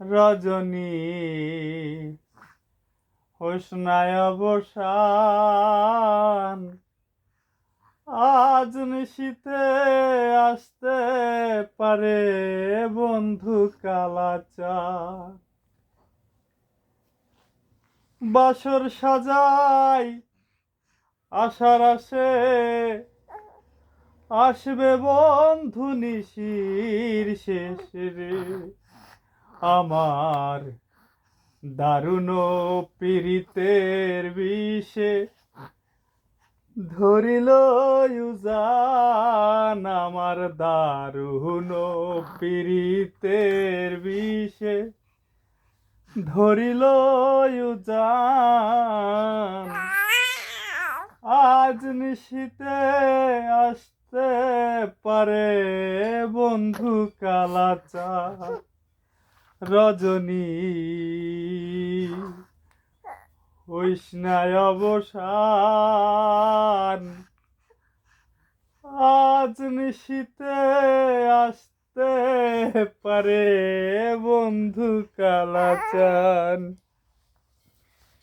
রজনী। হোসনায় অবসান। আজ নিশীতে আসতে পারে বন্ধু কালাচার বাসর সাজাই, আশার আসে। আসবে বন্ধু নিশির শেষ। রে আমার দারুণ পীড়িতের বিষে ধরিল ইউজান আমার দারুণ পীড়িতের বিষে ধরিল ইউজান। আজ নিশিতে আসতে পারে বন্ধু কালাচা রজনী। হৈষ্ণায় অবসান। আজ নিশীতে আসতে পারে বন্ধু কালাচান।